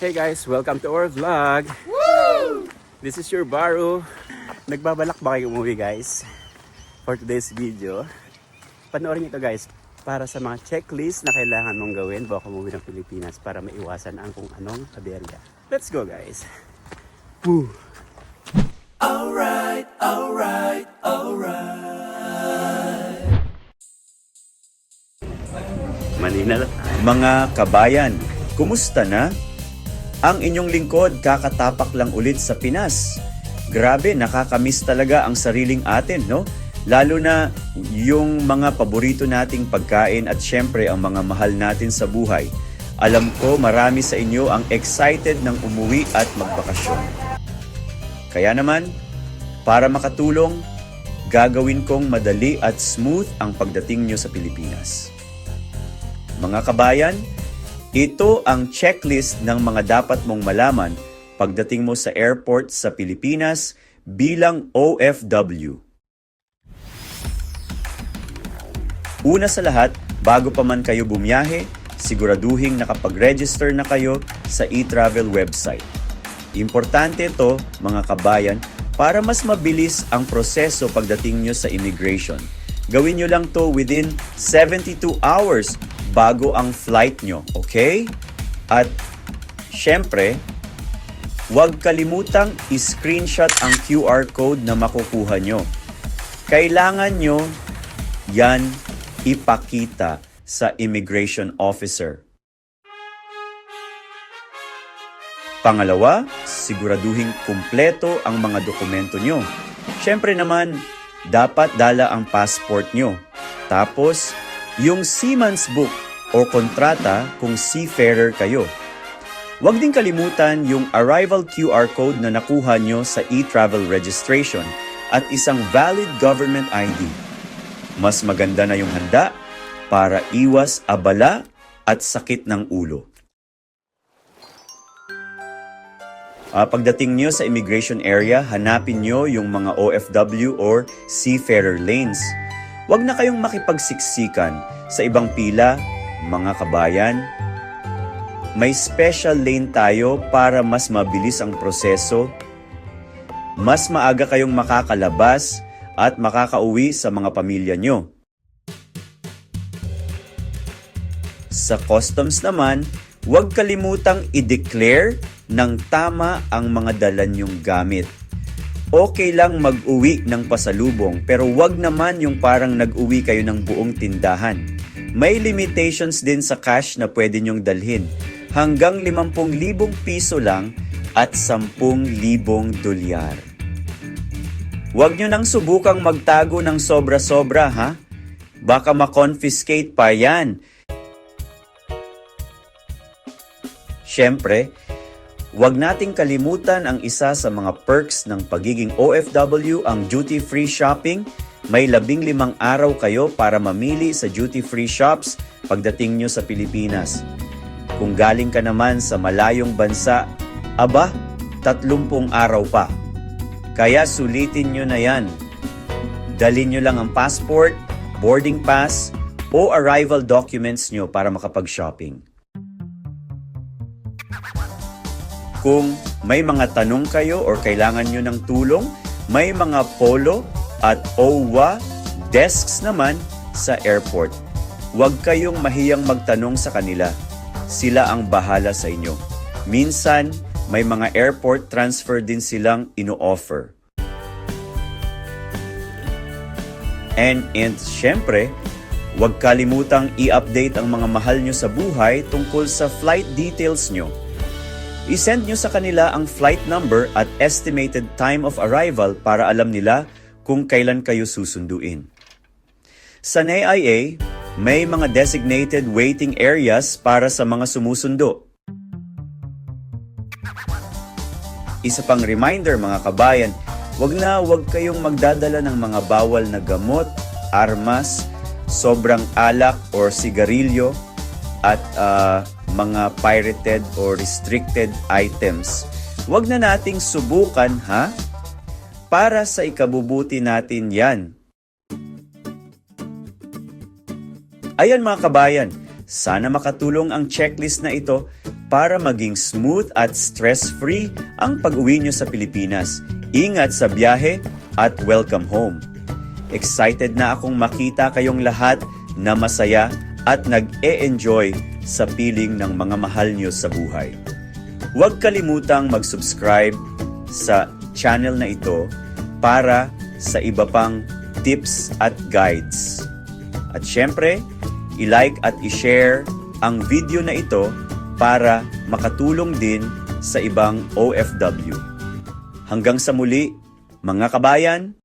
Hey guys, welcome to our vlog. This is your Baru. Nagbabalak ba kayo umuwi guys? For today's video. Panoorin ito guys para sa mga checklist na kailangan mong gawin bago umuwi ng Pilipinas para maiwasan ang kung anong kaberya. Let's go guys. Woo! Manila lang. Mga kabayan, kumusta na? Ang inyong lingkod kakatapak lang ulit sa Pinas. Grabe, nakakamiss talaga ang sariling atin, no? Lalo na yung mga paborito nating pagkain at syempre ang mga mahal natin sa buhay. Alam ko marami sa inyo ang excited ng umuwi at magbakasyon. Kaya naman, para makatulong, gagawin kong madali at smooth ang pagdating nyo sa Pilipinas. Mga kabayan, ito ang checklist ng mga dapat mong malaman pagdating mo sa airport sa Pilipinas bilang OFW. Una sa lahat, bago pa man kayo bumiyahe, siguraduhing nakapag-register na kayo sa e-travel website. Importante ito, mga kabayan, para mas mabilis ang proseso pagdating nyo sa immigration. Gawin nyo lang to within 72 hours bago ang flight nyo, okay? At syempre, huwag kalimutang i-screenshot ang QR code na makukuha nyo. Kailangan nyo yan ipakita sa immigration officer. Pangalawa, siguraduhin kumpleto ang mga dokumento nyo. Siyempre naman, dapat dala ang passport nyo. Tapos, yung Seaman's Book o kontrata kung seafarer kayo. Huwag din kalimutan yung arrival QR code na nakuha nyo sa e-travel registration at isang valid government ID. Mas maganda na yung handa para iwas abala at sakit ng ulo. Ah, pagdating nyo sa immigration area, hanapin nyo yung mga OFW or seafarer lanes. Huwag na kayong makipagsiksikan sa ibang pila, mga kabayan. May special lane tayo para mas mabilis ang proseso. Mas maaga kayong makakalabas at makakauwi sa mga pamilya nyo. Sa customs naman, huwag kalimutang i-declare ng tama ang mga dala nyong gamit. Okay lang mag-uwi ng pasalubong pero wag naman yung parang nag-uwi kayo ng buong tindahan. May limitations din sa cash na pwede nyong dalhin. Hanggang 50,000 piso lang at 10,000 dolyar. Huwag nyo nang subukang magtago ng sobra-sobra ha. Baka ma-confiscate pa yan. Siyempre, Huwag nating kalimutan ang isa sa mga perks ng pagiging OFW, ang duty-free shopping. May labing limang araw kayo para mamili sa duty-free shops pagdating nyo sa Pilipinas. Kung galing ka naman sa malayong bansa, aba, tatlumpung araw pa. Kaya sulitin nyo na yan. Dalin nyo lang ang passport, boarding pass, o arrival documents nyo para makapag-shopping. Kung may mga tanong kayo or kailangan nyo ng tulong, may mga polo at OWA desks naman sa airport. Huwag kayong mahiyang magtanong sa kanila. Sila ang bahala sa inyo. Minsan, may mga airport transfer din silang ino-offer. And, and syempre, huwag kalimutang i-update ang mga mahal nyo sa buhay tungkol sa flight details nyo. I-send nyo sa kanila ang flight number at estimated time of arrival para alam nila kung kailan kayo susunduin. Sa NAIA, may mga designated waiting areas para sa mga sumusundo. Isa pang reminder mga kabayan, wag na wag kayong magdadala ng mga bawal na gamot, armas, sobrang alak or sigarilyo at ah, mga pirated or restricted items. Huwag na nating subukan ha? Para sa ikabubuti natin yan. Ayan mga kabayan, Sana makatulong ang checklist na ito para maging smooth at stress-free ang pag-uwi nyo sa Pilipinas. Ingat sa biyahe at welcome home. Excited na akong makita kayong lahat na masaya at nag-e-enjoy sa piling ng mga mahal nyo sa buhay. Huwag kalimutang mag-subscribe sa channel na ito para sa iba pang tips at guides. At syempre, i-like at i-share ang video na ito para makatulong din sa ibang OFW. Hanggang sa muli, mga kabayan,